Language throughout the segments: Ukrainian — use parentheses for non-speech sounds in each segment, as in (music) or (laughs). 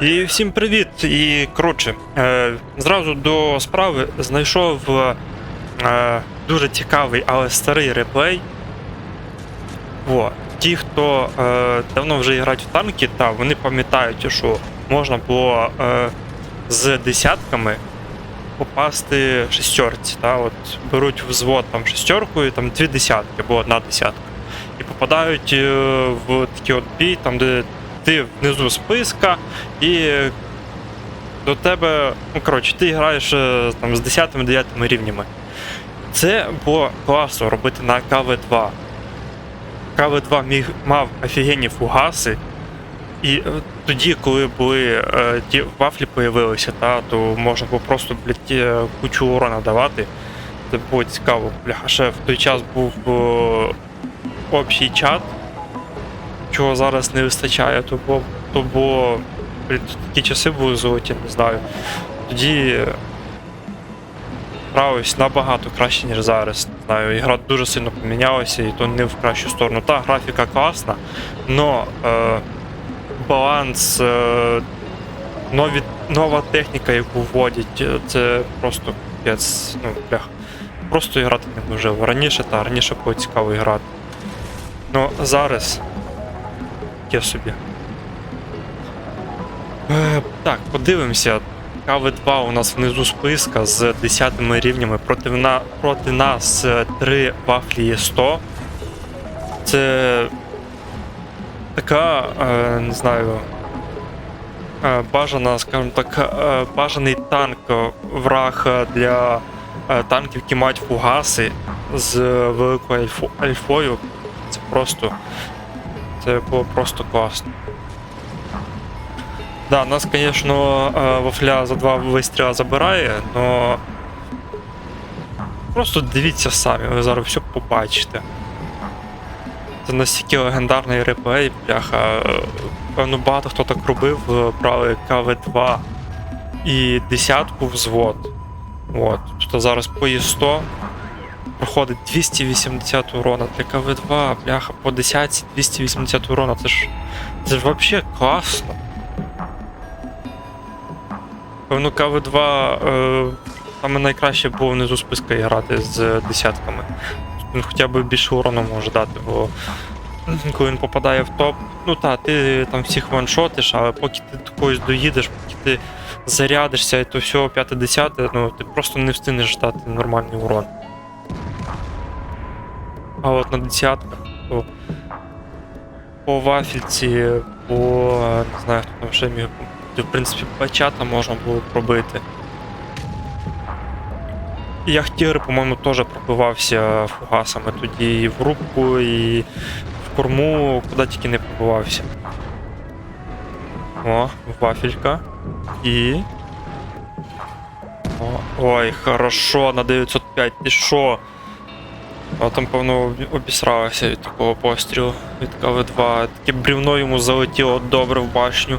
І всім привіт! І коротше, е, зразу до справи знайшов е, дуже цікавий, але старий реплей. Во. Ті, хто е, давно вже грають в танки, та вони пам'ятають, що можна було е, з десятками попасти шестерці. Та? От беруть взвод там шестеркою, там дві десятки або одна десятка. І попадають е, в такий от бій, там, де ти внизу списка, і до тебе, ну коротше, ти граєш е, там з 10-9 рівнями. Це було класно робити на КВ2. КВ2 міг, мав офігенні фугаси. І е, тоді, коли були е, ті вафлі появилися, та, то можна було просто блядь, е, кучу урона давати. Це було цікаво. Бляха, ще в той час був е, общий чат, чого зараз не вистачає, то було, то блін, такі часи були золоті, не знаю. Тоді гралось набагато краще, ніж зараз. Не знаю, ігра дуже сильно помінялася, і то не в кращу сторону. Та графіка класна, но е, баланс, е, нові, нова техніка, яку вводять, е, це просто капець, ну, блях. Просто грати неможливо. Раніше та раніше було цікаво грати. Ну, зараз. Я собі. Е, так, подивимося. КВ2 у нас внизу списка з 10 рівнями. Проти, на, проти нас 3 вафлі 100. Це така, е, не знаю, е, бажана, скажімо так, е, бажаний танк е, враг е, для е, танків, які мають фугаси з великою альфо- альфою. Це просто. Це було просто класно. Да, нас, звісно, е, вафля за два вистріла забирає, но просто дивіться самі, ви зараз все побачите. Це настільки легендарний реплей, бляха. Певно, багато хто так робив, е, брали КВ2 і десятку взвод. От. Тобто зараз по 100 проходить 280 урона для КВ2, бляха, по 10 280 урона. Це ж. Це ж взагалі класно. Певно, КВ2 е, саме найкраще було внизу списка грати з десятками. Він хоча б більше урону може дати, бо коли він попадає в топ, ну та, ти там всіх ваншотиш, але поки ти до когось доїдеш, поки ти зарядишся і то все 5-10, ну ти просто не встигнеш дати нормальний урон. А от на десятках, то по вафельці, по не знаю, хто там ще міг в принципі, бачата можна було пробити. Яхтір, по-моєму, теж пробивався фугасами тоді і в рубку, і в корму, куди тільки не пробивався. О, вафелька. І. О, ой, хорошо, на 905, ти що? А там, певно, обісралося від такого пострілу від КВ2. Таке брівно йому залетіло добре в башню.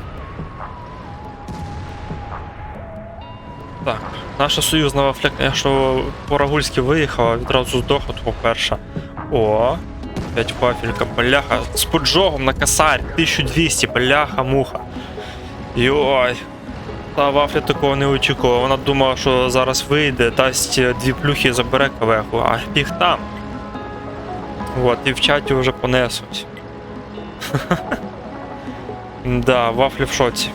Так, наша союзна вафля, конечно, по-рагульськи виїхала, відразу здохла, того перша. О, опять вафелька, бляха, з поджогом на косарь, 1200, бляха, муха. Йой. Та вафля такого не очікувала. Вона думала, що зараз вийде, дасть дві плюхи, забере кавеху, а фіг там. От, і в чаті вже понесуть. (laughs) Да, вафля в шоці.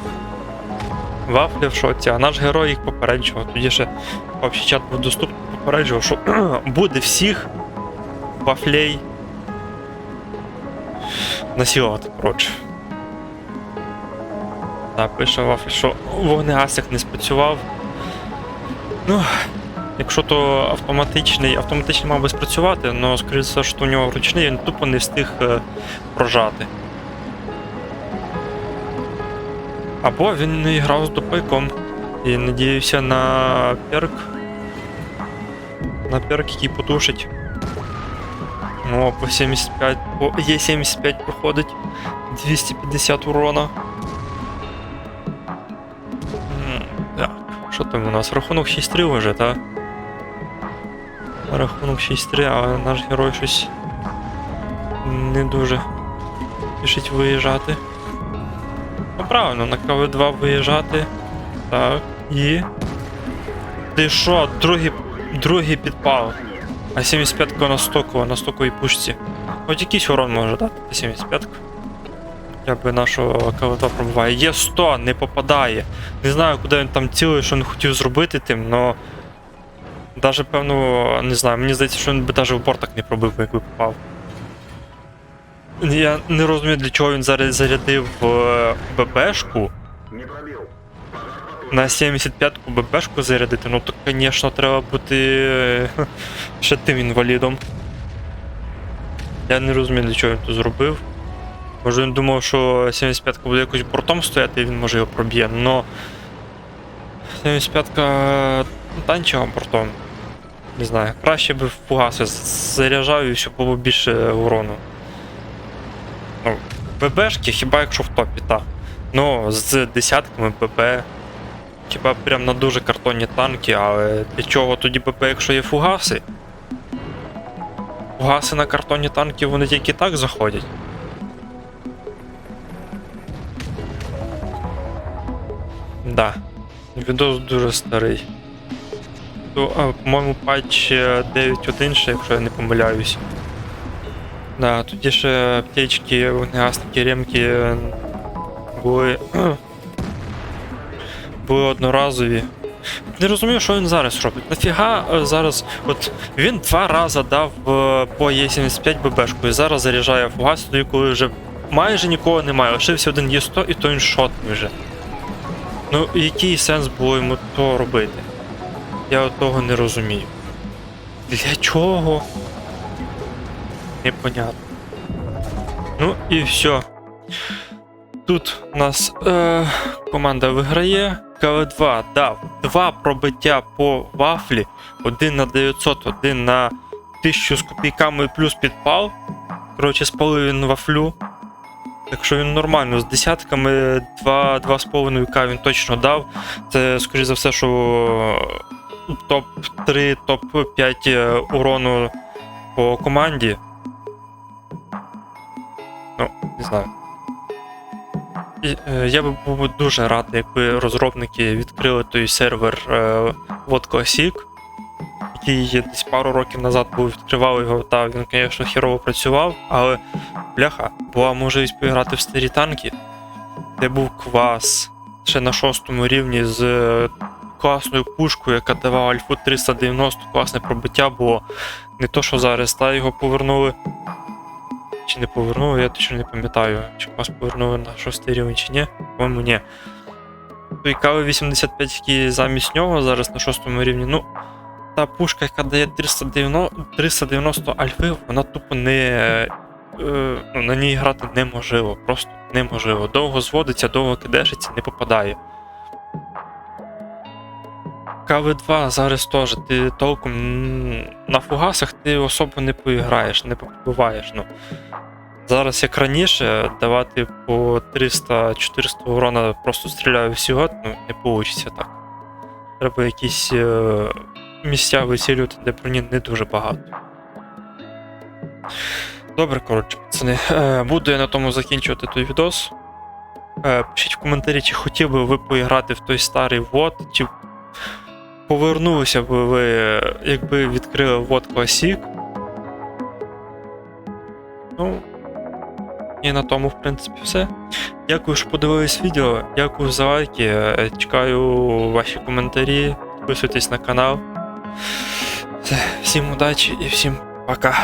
Вафля в шоці, а наш герой їх попереджував. Тоді ще общий чат був доступний, попереджував, що (clears throat) буде всіх вафлей насілувати, коротше. Так, пише вафля, що вогнегасик не спрацював. Ну, якщо то автоматичний, автоматичний мав би спрацювати, але скоріше що у нього ручний, він тупо не встиг е, прожати. Або він не грав з допайком і надіявся на перк. На перк, який потушить. Ну, по 75. По Е75 проходить 250 урона. Так, що там у нас? Рахунок 6-3 вже, так? Рахунок 6-3, а наш герой щось не дуже спішить виїжджати. Ну, правильно, на КВ2 виїжджати. Так, і. Ти що, другий, другий підпал. А 75 на стоку, на стоковій пушці. Хоч якийсь урон може дати 75 Я би нашого КВ2 пробуває. Є 100, не попадає. Не знаю, куди він там цілий, що він хотів зробити тим, но. Даже певно, не знаю, мені здається, що він би навіть в бортах не пробив, якби попав. Я не розумію, для чого він зараз зарядив е, ББшку. На 75-ку ББшку зарядити, ну то, звісно, треба бути е, (laughs) ще тим інвалідом. Я не розумію, для чого він це зробив. Може він думав, що 75-ка буде якось бортом стояти, і він може його проб'є, но 75-ка танчила бортом. Не знаю, краще би в фугаси заряджав і все було більше урону. Ну, ББшки хіба якщо в топі, так. Ну, з десятками ББ. Хіба прям на дуже картонні танки, але для чого тоді ББ, якщо є фугаси? Фугаси на картонні танки вони тільки так заходять. Да. Відос дуже старий. То, по-моєму, патч е, 9.1 ще, якщо я не помиляюсь. Да, тоді ще аптечки, вогнегасники, ремки е, були. (clears throat) були одноразові. Не розумію, що він зараз робить. Нафіга е, зараз. От він два рази дав е, по Е75 ББшку і зараз заряджає фугас, тоді коли вже майже нікого немає. Лишився один Є100 і то він шотний вже. Ну, який сенс було йому то робити? Я того не розумію. Для чого? Непонятно. Ну і все. Тут у нас е, команда виграє. КВ2 дав два пробиття по вафлі. Один на 900, один на 1000 з копійками плюс підпал. Коротше, спалив він вафлю. Так що він нормально, з десятками 2-2,5к він точно дав. Це, скоріше за все, що топ-3, топ-5 урону по команді. Ну, не знаю. Е, Я би був дуже радий, якби розробники відкрили той сервер е, Осік, який десь пару років назад був, відкривав його, та він, звісно, хірово працював, але бляха, була можливість поіграти в старі танки, де був квас ще на шостому рівні з е, класною пушкою, яка давала альфу 390, класне пробиття було. Не то, що зараз, та його повернули. Чи не повернули, я точно не пам'ятаю, чи вас повернули на шостий рівень чи ні. По-моєму, ні. Той кави 85, який замість нього зараз на шостому рівні, ну. Та пушка, яка дає 390, 390 альфи, вона тупо не. Е, ну, на ній грати неможливо. Просто неможливо. Довго зводиться, довго кидешиться, не попадає. КВ2 зараз теж ти толком на фугасах ти особо не поіграєш, не побиваєш. Ну. Зараз, як раніше, давати по 300-400 урона просто стріляю всього, ну не вийде так. Треба якісь е, місця висілювати, де броні не дуже багато. Добре, коротше, пацани. Е, буду я на тому закінчувати той відос. Е, пишіть в коментарі, чи хотів би ви поіграти в той старий вод, чи повернулися б ви, якби відкрили вод Classic. Ну. І на тому, в принципі, все. Дякую, що подивились відео. Дякую за лайки. Чекаю ваші коментарі. Підписуйтесь на канал. Всім удачі і всім пока.